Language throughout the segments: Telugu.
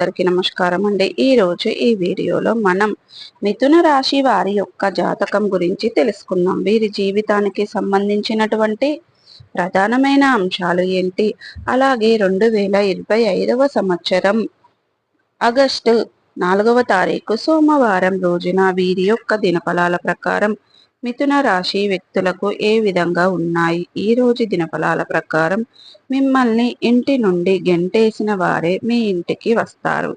అందరికీ నమస్కారం అండి. ఈ రోజు ఈ వీడియోలో మనం మిథున రాశి వారి యొక్క జాతకం గురించి తెలుసుకుందాం. వీరి జీవితానికి సంబంధించినటువంటి ప్రధానమైన అంశాలు ఏంటి? అలాగే రెండు వేల ఇరవై ఐదవ సంవత్సరం ఆగస్టు నాలుగవ తారీఖు సోమవారం రోజున వీరి యొక్క దినఫలాల ప్రకారం మిథున రాశి వ్యక్తులకు ఏ విధంగా ఉన్నాయి? ఈ రోజు దినఫలాల ప్రకారం మిమ్మల్ని ఇంటి నుండి గెంటేసిన వారే మీ ఇంటికి వస్తారు.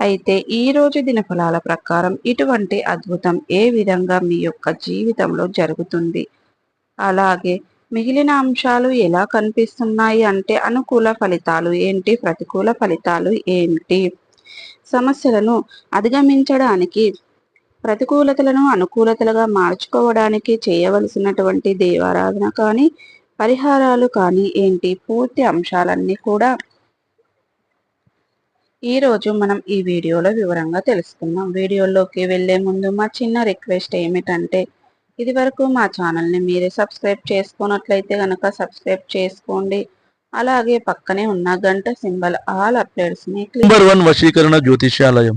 అయితే ఈ రోజు దినఫలాల ప్రకారం ఇటువంటి అద్భుతం ఏ విధంగా మీ యొక్క జీవితంలో జరుగుతుంది? అలాగే మిగిలిన అంశాలు ఎలా కనిపిస్తున్నాయి అంటే అనుకూల ఫలితాలు ఏంటి? ప్రతికూల ఫలితాలు ఏంటి? సమస్యలను అధిగమించడానికి ప్రతికూలతలను అనుకూలతలుగా మార్చుకోవడానికి చేయవలసినటువంటి దేవారాధన కానీ పరిహారాలు కానీ ఏంటి? పూర్తి అంశాలన్నీ కూడా ఈరోజు మనం ఈ వీడియోలో వివరంగా తెలుసుకుందాం. వీడియోలోకి వెళ్ళే ముందు మా చిన్న రిక్వెస్ట్ ఏమిటంటే ఇది వరకు మా ఛానల్ని మీరే సబ్స్క్రైబ్ చేసుకున్నట్లయితే కనుక సబ్స్క్రైబ్ చేసుకోండి. అలాగే పక్కనే ఉన్న గంట సింబల్ ఆల్ అప్డేట్స్ని వన్ వశీకరణ జ్యోతిష్యాలయం.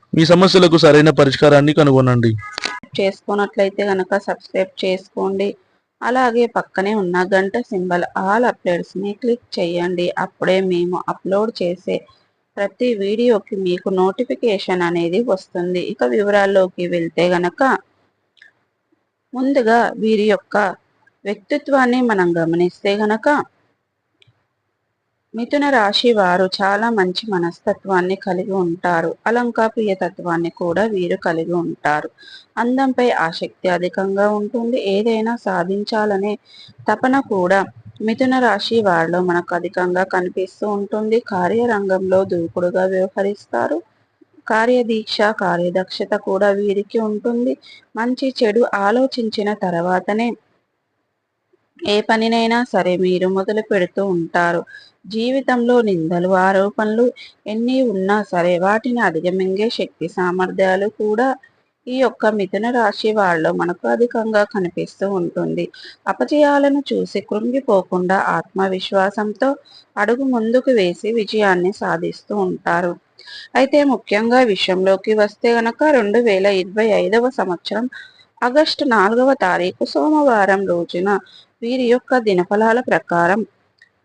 మీ సమస్యలకు సరైన పరిష్కారాన్ని కనుగొనండి. చేసుకున్నట్లయితే కనుక సబ్స్క్రైబ్ చేసుకోండి. అలాగే పక్కనే ఉన్న గంట సింబల్ ఆల్ అప్డేట్స్ని క్లిక్ చేయండి. అప్పుడే మేము అప్లోడ్ చేసే ప్రతి వీడియోకి మీకు నోటిఫికేషన్ అనేది వస్తుంది. ఇక వివరాల్లోకి వెళ్తే గనక ముందుగా వీరి యొక్క వ్యక్తిత్వాన్ని మనం గమనిస్తే గనక మిథున రాశి వారు చాలా మంచి మనస్తత్వాన్ని కలిగి ఉంటారు. అలంకాప్రియ తత్వాన్ని కూడా వీరు కలిగి ఉంటారు. అందంపై ఆసక్తి అధికంగా ఉంటుంది. ఏదైనా సాధించాలనే తపన కూడా మిథున రాశి వారిలో మనకు అధికంగా కనిపిస్తూ ఉంటుంది. కార్యరంగంలో దూకుడుగా వ్యవహరిస్తారు. కార్యదీక్ష కార్యదక్షత కూడా వీరికి ఉంటుంది. మంచి చెడు ఆలోచించిన తర్వాతనే ఏ పనినైనా సరే మీరు మొదలు పెడుతూ ఉంటారు. జీవితంలో నిందలు ఆరోపణలు ఎన్ని ఉన్నా సరే వాటిని అధిగమింగే శక్తి సామర్థ్యాలు కూడా ఈ యొక్క మిథున రాశి వాళ్ళలో మనకు అధికంగా కనిపిస్తూ ఉంటుంది. అపజయాలను చూసి కృంగిపోకుండా ఆత్మవిశ్వాసంతో అడుగు ముందుకు వేసి విజయాన్ని సాధిస్తూ ఉంటారు. అయితే ముఖ్యంగా విషయంలోకి వస్తే గనక రెండు వేల ఇరవై ఐదవ సంవత్సరం ఆగస్టు నాలుగవ తారీఖు సోమవారం రోజున వీరి యొక్క దినఫలాల ప్రకారం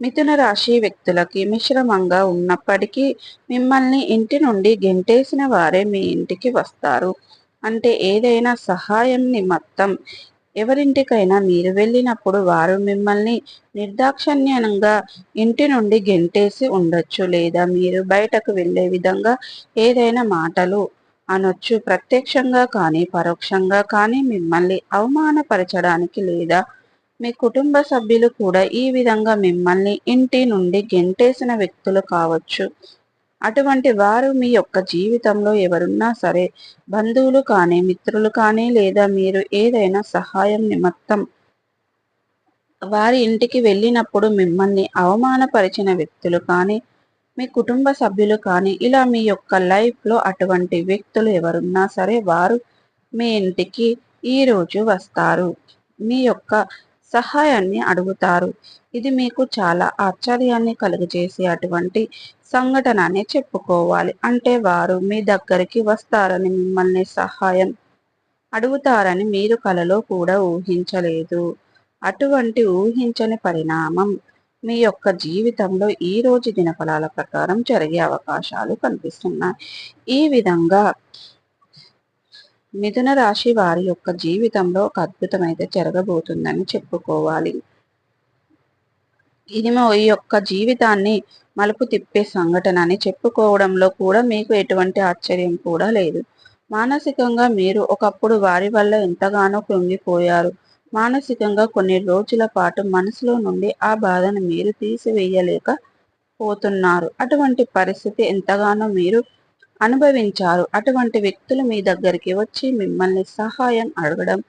మిథున రాశి వ్యక్తులకి మిశ్రమంగా ఉన్నప్పటికీ మిమ్మల్ని ఇంటి నుండి గెంటేసిన వారే మీ ఇంటికి వస్తారు. అంటే ఏదైనా సహాయం నిమిత్తం ఎవరింటికైనా మీరు వెళ్ళినప్పుడు వారు మిమ్మల్ని నిర్దాక్షణ్యంగా ఇంటి నుండి గెంటేసి ఉండొచ్చు. లేదా మీరు బయటకు వెళ్ళే విధంగా ఏదైనా మాటలు అనొచ్చు. ప్రత్యక్షంగా కానీ పరోక్షంగా కానీ మిమ్మల్ని అవమానపరచడానికి లేదా మీ కుటుంబ సభ్యులు కూడా ఈ విధంగా మిమ్మల్ని ఇంటి నుండి గెంటేసిన వ్యక్తులు కావచ్చు. అటువంటి వారు మీ యొక్క జీవితంలో ఎవరున్నా సరే బంధువులు కానీ మిత్రులు కానీ లేదా మీరు ఏదైనా సహాయం నిమిత్తం వారి ఇంటికి వెళ్ళినప్పుడు మిమ్మల్ని అవమానపరిచిన వ్యక్తులు కానీ మీ కుటుంబ సభ్యులు కానీ ఇలా మీ యొక్క లైఫ్లో అటువంటి వ్యక్తులు ఎవరున్నా సరే వారు మీ ఇంటికి ఈరోజు వస్తారు. మీ యొక్క సహాయాన్ని అడుగుతారు. ఇది మీకు చాలా ఆశ్చర్యాన్ని కలుగజేసే అటువంటి సంఘటన అని చెప్పుకోవాలి. అంటే వారు మీ దగ్గరికి వస్తారని మిమ్మల్ని సహాయం అడుగుతారని మీరు కలలో కూడా ఊహించలేదు. అటువంటి ఊహించని పరిణామం మీ యొక్క జీవితంలో ఈ రోజు దినఫలాల ప్రకారం జరిగే అవకాశాలు కనిపిస్తున్నాయి. ఈ విధంగా మిథున రాశి వారి యొక్క జీవితంలో ఒక అద్భుతమైతే జరగబోతుందని చెప్పుకోవాలి. ఇది ఈ యొక్క జీవితాన్ని మలుపు తిప్పే సంఘటన అని చెప్పుకోవడంలో కూడా మీకు ఎటువంటి ఆశ్చర్యం కూడా లేదు. మానసికంగా మీరు ఒకప్పుడు వారి వల్ల ఎంతగానో కృంగిపోయారు. మానసికంగా కొన్ని రోజుల పాటు మనసులో నుండి ఆ బాధను మీరు తీసివేయలేక పోతున్నారు. అటువంటి పరిస్థితి ఎంతగానో మీరు అనుభవించారు. అటువంటి వ్యక్తులు మీ దగ్గరికి వచ్చి మిమ్మల్ని సహాయం అడగడం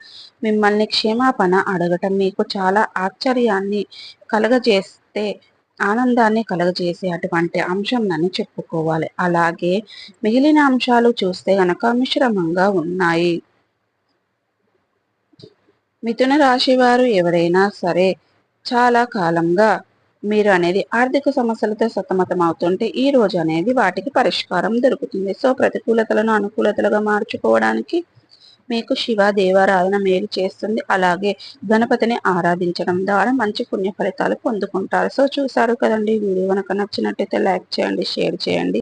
మిమ్మల్ని క్షమాపణ అడగటం మీకు చాలా ఆశ్చర్యాన్ని కలగజేస్తే ఆనందాన్ని కలగజేసే అటువంటి అంశం అని చెప్పుకోవాలి. అలాగే మిగిలిన అంశాలు చూస్తే గనక మిశ్రమంగా ఉన్నాయి. మిథున రాశి వారు ఎవరైనా సరే చాలా కాలంగా మీరు అనేది ఆర్థిక సమస్యలతో సతమతం అవుతుంటే ఈ రోజు అనేది వాటికి పరిష్కారం దొరుకుతుంది. సో ప్రతికూలతలను అనుకూలతలుగా మార్చుకోవడానికి మీకు శివ దేవారాధన మేలు చేస్తుంది. అలాగే గణపతిని ఆరాధించడం ద్వారా మంచి పుణ్య ఫలితాలు పొందుకుంటారు. సో చూసారు కదండి వీడియో కనుక నచ్చినట్టయితే లైక్ చేయండి షేర్ చేయండి.